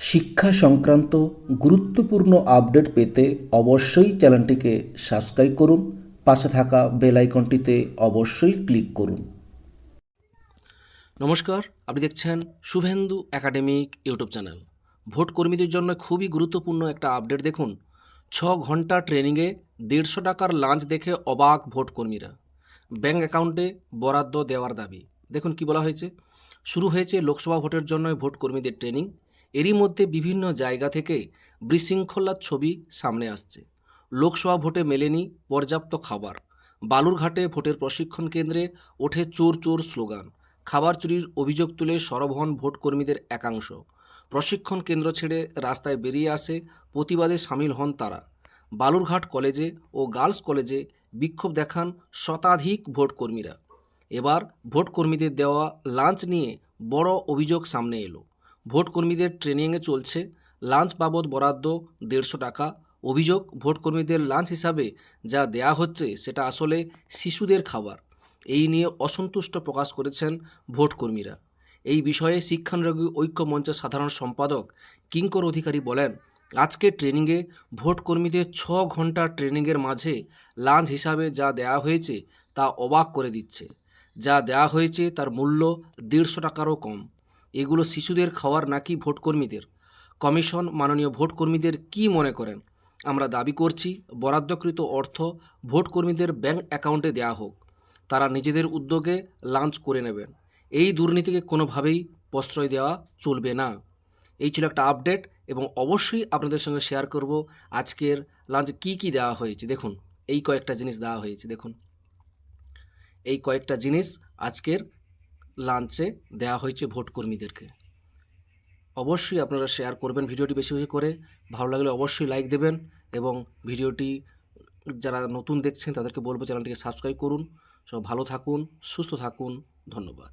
শিক্ষা সংক্রান্ত গুরুত্বপূর্ণ আপডেট পেতে অবশ্যই চ্যানেলটিকে সাবস্ক্রাইব করুন, পাশে থাকা বেল আইকনটিতে অবশ্যই ক্লিক করুন। নমস্কার, আপনি দেখছেন Suvendu academic YouTube channel. Vote কর্মীদের জন্য খুবই গুরুত্বপূর্ণ একটা আপডেট দেখুন। ছ ঘণ্টা ট্রেনিংয়ে দেড়শো টাকার লাঞ্চ দেখে অবাক ভোট কর্মীরা। ব্যাঙ্ক অ্যাকাউন্টে বরাদ্দ দেওয়ার দাবি। দেখুন কি বলা হয়েছে। শুরু হয়েছে লোকসভা ভোটের জন্য ভোট কর্মীদের ট্রেনিং। এরই মধ্যে বিভিন্ন জায়গা থেকে বিশৃঙ্খলার ছবি সামনে আসছে। লোকসভা ভোটে মেলেনি পর্যাপ্ত খাবার। বালুরঘাটে ভোটের প্রশিক্ষণ কেন্দ্রে ওঠে চোর চোর স্লোগান। খাবার চুরির অভিযোগ তুলে সরব হন ভোট কর্মীদের একাংশ। প্রশিক্ষণ কেন্দ্র ছেড়ে রাস্তায় বেরিয়ে আসে প্রতিবাদে সামিল হন তারা। বালুরঘাট কলেজে ও গার্লস কলেজে বিক্ষোভ দেখান শতাধিক ভোট কর্মীরা। এবার ভোট কর্মীদের দেওয়া লাঞ্চ নিয়ে বড় অভিযোগ সামনে এলো। ভোট কর্মীদের ট্রেনিংয়ে চলছে। লাঞ্চ বাবদ বরাদ্দ দেড়শো টাকা। অভিযোগ, ভোটকর্মীদের লাঞ্চ হিসাবে যা দেয়া হচ্ছে সেটা আসলে শিশুদের খাবার। এই নিয়ে অসন্তুষ্ট প্রকাশ করেছেন ভোটকর্মীরা। এই বিষয়ে শিক্ষানুরাগী ঐক্য মঞ্চের সাধারণ সম্পাদক কিঙ্কর অধিকারী বলেন, আজকে ট্রেনিংয়ে ভোটকর্মীদের ছ ঘণ্টা ট্রেনিংয়ের মাঝে লাঞ্চ হিসাবে যা দেয়া হয়েছে তা অবাক করে দিচ্ছে। যা দেয়া হয়েছে তার মূল্য দেড়শো টাকারও কম। এগুলো শিশুদের খাওয়ার নাকি ভোটকর্মীদের? কমিশন, মাননীয় ভোটকর্মীদের কি মনে করেন? আমরা দাবি করছি, বরাদ্দকৃত অর্থ ভোট কর্মীদের ব্যাংক অ্যাকাউন্টে দেয়া হোক। তারা নিজেদের উদ্যোগে লাঞ্চ করে নেবেন। এই দুর্নীতিকে কোনোভাবেই প্রশ্রয় দেওয়া চলবে না। এই ছিল একটা আপডেট এবং অবশ্যই আপনাদের সঙ্গে শেয়ার করব আজকের লাঞ্চে কি কি দেওয়া হয়েছে। দেখুন, এই কয়েকটা জিনিস দেওয়া হয়েছে। দেখুন, এই কয়েকটা জিনিস আজকের লাঞ্চে দেওয়া হয়েছে ভোট কর্মীদেরকে অবশ্যই আপনারা শেয়ার করবেন ভিডিওটি বেশি বেশি করে। ভালো লাগলে অবশ্যই লাইক দেবেন এবং ভিডিওটি যারা নতুন দেখছেন তাদেরকে বলব চ্যানেলটিকে সাবস্ক্রাইব করুন। সব ভালো থাকুন, সুস্থ থাকুন, ধন্যবাদ।